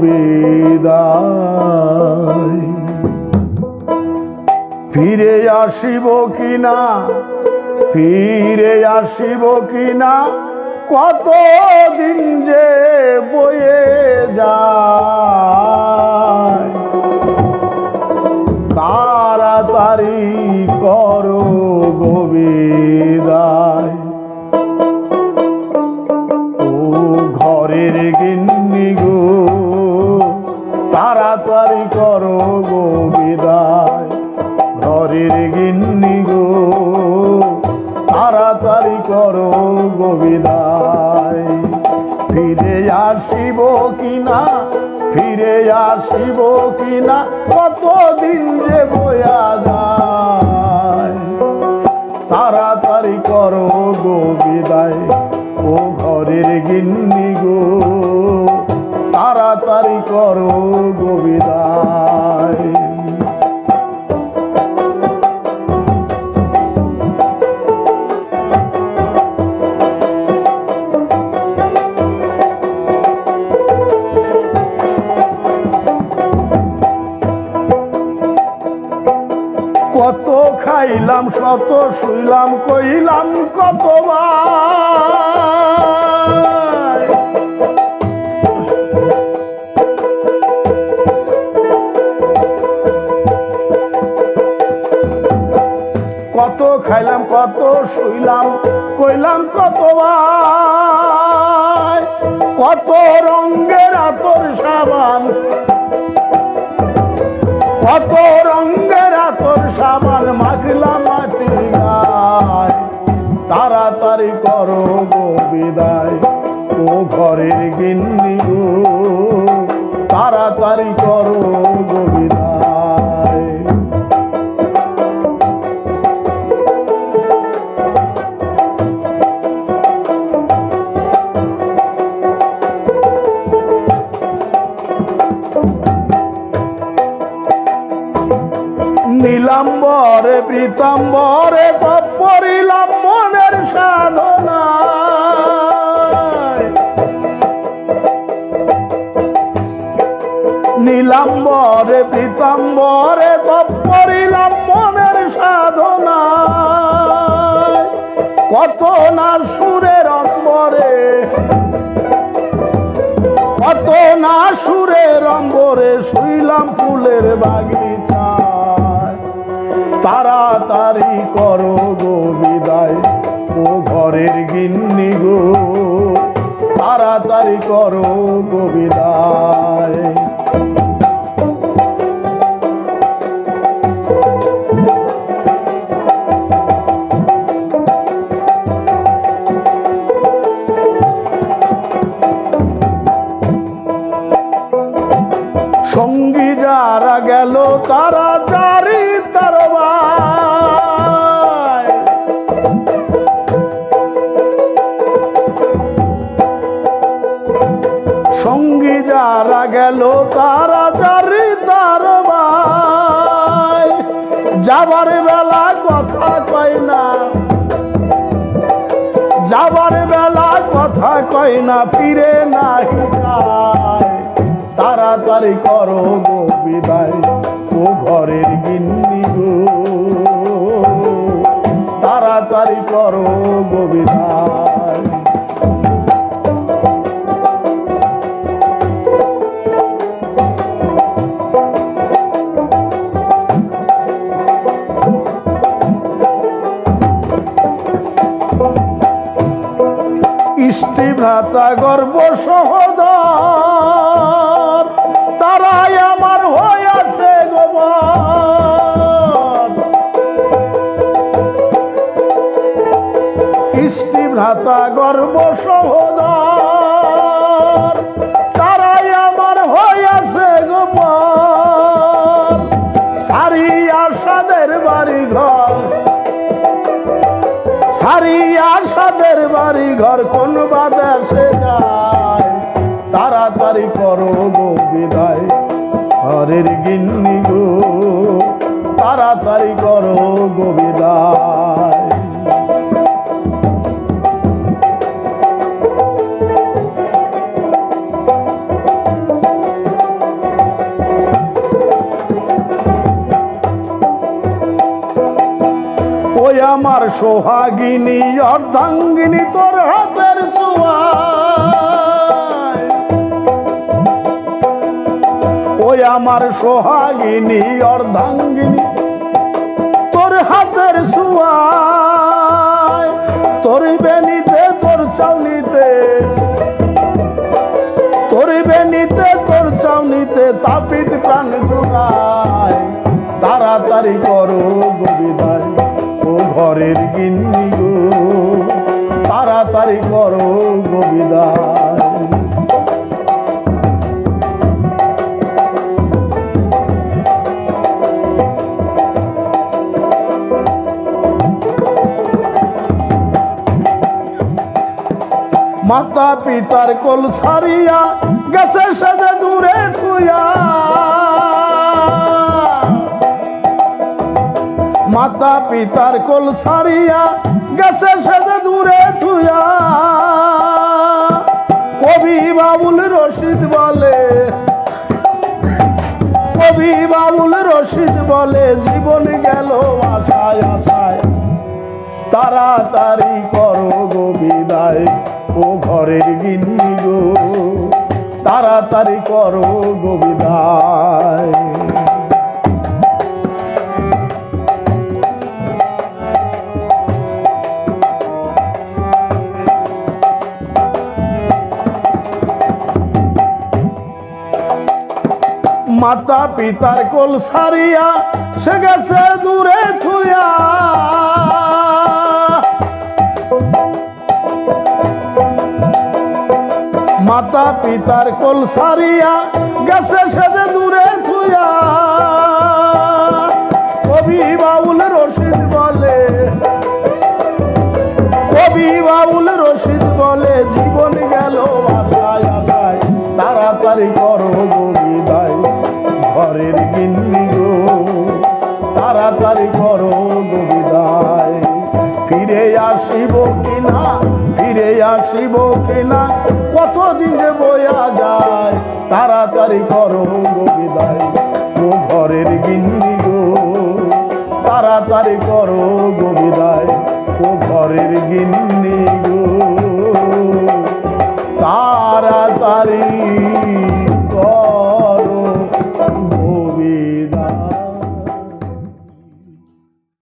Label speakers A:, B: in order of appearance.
A: বিদায় ফিরে আসিব কিনা ফিরে আসিব কিনা কত দিন যে বয়ে গো তাড়াতাড়ি করো গো বিদায়। ঘরের গিন্নি গো, তাড়াতাড়ি করো গো বিদায়। ফিরে আসিব কিনা, ফিরে আসিব কিনা, কতদিন যে বয়া যায়। তাড়াতাড়ি করো গো বিদায়। ও ঘরের গিন্নি গো তাড়াতাড়ি করো গো বিদায়। কত খাইলাম শত শুইলাম কইলাম কতবার। কত শুইলাম, কইলাম কতবার, কত রঙ্গের আতর সাবান, কত রঙ্গের আতর সাবান মাখলাম মাটি তাড়াতাড়ি করো বিদায়, ও ঘরের গিন্নি তাড়াতাড়ি করো গো নীলাম্বরে প্রীতাম্বরে পরিলাম মনের সাধনা নীলাম্বরে প্রীতাম্বরে পরিলাম মনের সাধনা কত না সুরের অম্বরে কত না সুরের অম্বরে শুইলাম ফুলের বাগিচায় তাড়াতাড়ি করো গো বিদায়, ও ঘরের গিন্নি গো। তাড়াতাড়ি করো গো বিদায়। সঙ্গী যারা গেল তারা জারি যারা গেল তারা জারি তার। যাবার বেলা কথা কয় না। যাবার বেলা কথা কয় না, ফিরে নাহি তারা তাড়াতাড়ি করো গো বিদায়। ইষ্টি ভ্রাতা গর্ব সহদর। তারাই আমার হয়েছে গোবর ইষ্টি ভ্রাতা গর্ব সহদর। তারাই আমার হয়েছে গোবর সারি আসাদের বাড়ি ঘর। সারিয়া সাদের বাড়ি ঘর কোন বাদেশে যায়। তাড়াতাড়ি করো গো বিদায়। ঘরের গিন্নি গো, তাড়াতাড়ি আমার সোহাগিনী, অর্ধাঙ্গিনী তোর হাতের ছোঁয়ায় ওই আমার সোহাগিনী, অর্ধাঙ্গিনী তোর হাতের ছোঁয়ায় তোর বেনিতে, তোর চাউনিতে, তোর বেনিতে, তোর চাউনিতে তাপিত প্রাণ জোগায় তাড়াতাড়ি করো গোবিদায় ঘরের গিন্নি গো তাড়াতাড়ি করো গোবিদায় মাতা পিতার কোল ছাড়িয়া গেছে সেজে দূরে থুয়া মাতা পিতার কোল ছাড়িয়া গেছে সেজে দূরে থুয়া কবি বাবুল রশিদ বলে, কবি বাবুল রশিদ বলে, জীবন গেল আশায় আশায়। তাড়াতাড়ি করো গো বিদায়, ও ঘরের গিন্নি গো। তাড়াতাড়ি করো গো বিদায়। মাতা পিতার কোল সারিয়া সে গেছে দূরে থুয়া মাতা পিতার কোল সারিয়া গেছে সেজে দূরে থুয়া কবি বাউল রশিদ বলে, কবি বাউল রশিদ বলে বিদায়। ফিরে আসিব কিনা, ফিরে আসিব কিনা, কতদিন যে বয়া যায়, তাড়াতাড়ি করো বিদায়। ও ঘরের গিন্নি গো, তাড়াতাড়ি করো বিদায়। ও ঘরের গিন্নি গো, তাড়াতাড়ি